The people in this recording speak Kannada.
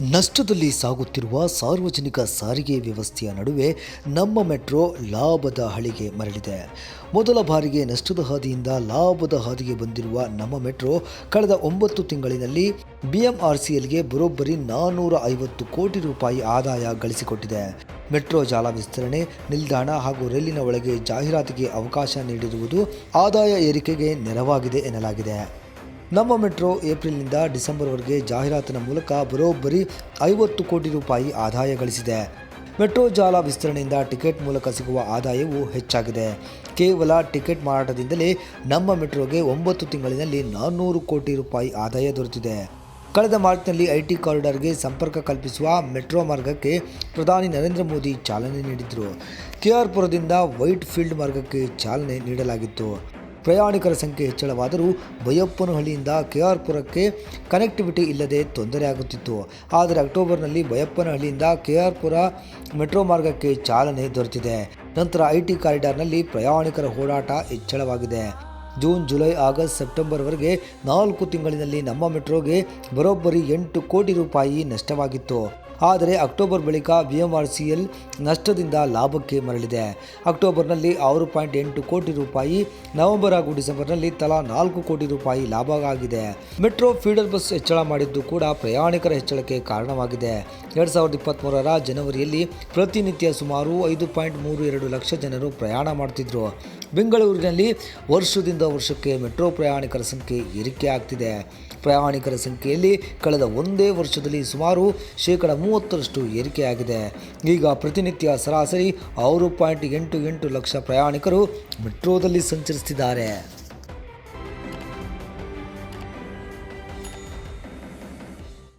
ನಷ್ಟದಲ್ಲಿ ಸಾಗುತ್ತಿರುವ ಸಾರ್ವಜನಿಕ ಸಾರಿಗೆ ವ್ಯವಸ್ಥೆಯ ನಡುವೆ ನಮ್ಮ ಮೆಟ್ರೋ ಲಾಭದ ಹಳಿಗೆ ಮರಳಿದೆ. ಮೊದಲ ಬಾರಿಗೆ ನಷ್ಟದ ಹಾದಿಯಿಂದ ಲಾಭದ ಹಾದಿಗೆ ಬಂದಿರುವ ನಮ್ಮ ಮೆಟ್ರೋ ಕಳೆದ ಒಂಬತ್ತು ತಿಂಗಳಿನಲ್ಲಿ ಬಿಎಂಆರ್ಸಿಎಲ್ಗೆ ಬರೋಬ್ಬರಿ ನಾನ್ನೂರ ಐವತ್ತು ಕೋಟಿ ರೂಪಾಯಿ ಆದಾಯ ಗಳಿಸಿಕೊಟ್ಟಿದೆ. ಮೆಟ್ರೋ ಜಾಲ ವಿಸ್ತರಣೆ, ನಿಲ್ದಾಣ ಹಾಗೂ ರೈಲಿನ ಒಳಗೆ ಜಾಹೀರಾತಿಗೆ ಅವಕಾಶ ನೀಡಿರುವುದು ಆದಾಯ ಏರಿಕೆಗೆ ನೆರವಾಗಿದೆ ಎನ್ನಲಾಗಿದೆ. ನಮ್ಮ ಮೆಟ್ರೋ ಏಪ್ರಿಲ್ನಿಂದ ಡಿಸೆಂಬರ್ವರೆಗೆ ಜಾಹೀರಾತಿನ ಮೂಲಕ ಬರೋಬ್ಬರಿ ಐವತ್ತು ಕೋಟಿ ರೂಪಾಯಿ ಆದಾಯ ಗಳಿಸಿದೆ. ಮೆಟ್ರೋ ಜಾಲ ವಿಸ್ತರಣೆಯಿಂದ ಟಿಕೆಟ್ ಮೂಲಕ ಸಿಗುವ ಆದಾಯವು ಹೆಚ್ಚಾಗಿದೆ. ಕೇವಲ ಟಿಕೆಟ್ ಮಾರಾಟದಿಂದಲೇ ನಮ್ಮ ಮೆಟ್ರೋಗೆ ಒಂಬತ್ತು ತಿಂಗಳಿನಲ್ಲಿ ನಾನ್ನೂರು ಕೋಟಿ ರೂಪಾಯಿ ಆದಾಯ ದೊರೆತಿದೆ. ಕಳೆದ ಮಾರ್ಚ್ನಲ್ಲಿ ಐಟಿ ಕಾರಿಡಾರ್ಗೆ ಸಂಪರ್ಕ ಕಲ್ಪಿಸುವ ಮೆಟ್ರೋ ಮಾರ್ಗಕ್ಕೆ ಪ್ರಧಾನಿ ನರೇಂದ್ರ ಮೋದಿ ಚಾಲನೆ ನೀಡಿದರು. ಕೆಆರ್ಪುರದಿಂದ ವೈಟ್ ಫೀಲ್ಡ್ ಮಾರ್ಗಕ್ಕೆ ಚಾಲನೆ ನೀಡಲಾಗಿತ್ತು. ಪ್ರಯಾಣಿಕರ ಸಂಖ್ಯೆ ಹೆಚ್ಚಳವಾದರೂ ಬೈಯಪ್ಪನಹಳ್ಳಿಯಿಂದ ಕೆಆರ್ ಪುರಕ್ಕೆ ಕನೆಕ್ಟಿವಿಟಿ ಇಲ್ಲದೆ ತೊಂದರೆಯಾಗುತ್ತಿತ್ತು ಆದರೆ ಅಕ್ಟೋಬರ್ನಲ್ಲಿ ಬೈಯಪ್ಪನಹಳ್ಳಿಯಿಂದ ಕೆಆರ್ ಪುರ ಮೆಟ್ರೋ ಮಾರ್ಗಕ್ಕೆ ಚಾಲನೆ ದೊರೆತಿದೆ. ನಂತರ ಐಟಿ ಕಾರಿಡಾರ್ನಲ್ಲಿ ಪ್ರಯಾಣಿಕರ ಓಡಾಟ ಹೆಚ್ಚಳವಾಗಿದೆ. ಜೂನ್, ಜುಲೈ, ಆಗಸ್ಟ್, ಸೆಪ್ಟೆಂಬರ್ವರೆಗೆ ನಾಲ್ಕು ತಿಂಗಳಿನಲ್ಲಿ ನಮ್ಮ ಮೆಟ್ರೋಗೆ ಬರೋಬ್ಬರಿ ಎಂಟು ಕೋಟಿ ರೂಪಾಯಿ ನಷ್ಟವಾಗಿತ್ತು. ಆದರೆ ಅಕ್ಟೋಬರ್ ಬಳಿಕ B M R C L ನಷ್ಟದಿಂದ ಲಾಭಕ್ಕೆ ಮರಳಿದೆ. ಅಕ್ಟೋಬರ್ನಲ್ಲಿ ಆರು ಪಾಯಿಂಟ್ ಎಂಟು ಕೋಟಿ ರೂಪಾಯಿ, ನವೆಂಬರ್ ಹಾಗೂ ಡಿಸೆಂಬರ್ನಲ್ಲಿ ತಲಾ ನಾಲ್ಕು ಕೋಟಿ ರೂಪಾಯಿ ಲಾಭ ಆಗಿದೆ. ಮೆಟ್ರೋ ಫೀಡರ್ ಬಸ್ ಹೆಚ್ಚಳ ಮಾಡಿದ್ದು ಕೂಡ ಪ್ರಯಾಣಿಕರ ಹೆಚ್ಚಳಕ್ಕೆ ಕಾರಣವಾಗಿದೆ. ಎರಡು ಸಾವಿರದ ಇಪ್ಪತ್ತ್ಮೂರರ ಜನವರಿಯಲ್ಲಿ ಪ್ರತಿನಿತ್ಯ ಸುಮಾರು ಐದು ಪಾಯಿಂಟ್ ಮೂರು ಎರಡು ಲಕ್ಷ ಜನರು ಪ್ರಯಾಣ ಮಾಡ್ತಿದ್ರು. ಬೆಂಗಳೂರಿನಲ್ಲಿ ವರ್ಷದಿಂದ ವರ್ಷಕ್ಕೆ ಮೆಟ್ರೋ ಪ್ರಯಾಣಿಕರ ಸಂಖ್ಯೆ ಏರಿಕೆ ಆಗ್ತಿದೆ. ಪ್ರಯಾಣಿಕರ ಸಂಖ್ಯೆಯಲ್ಲಿ ಕಳೆದ ಒಂದೇ ವರ್ಷದಲ್ಲಿ ಸುಮಾರು ಶೇಕಡ ಮೂವತ್ತರಷ್ಟು ಏರಿಕೆಯಾಗಿದೆ ಈಗ ಪ್ರತಿನಿತ್ಯ ಸರಾಸರಿ ಆರು ಪಾಯಿಂಟ್ ಎಂಟು ಎಂಟು ಲಕ್ಷ ಪ್ರಯಾಣಿಕರು ಮೆಟ್ರೋದಲ್ಲಿ ಸಂಚರಿಸ್ತಿದ್ದಾರೆ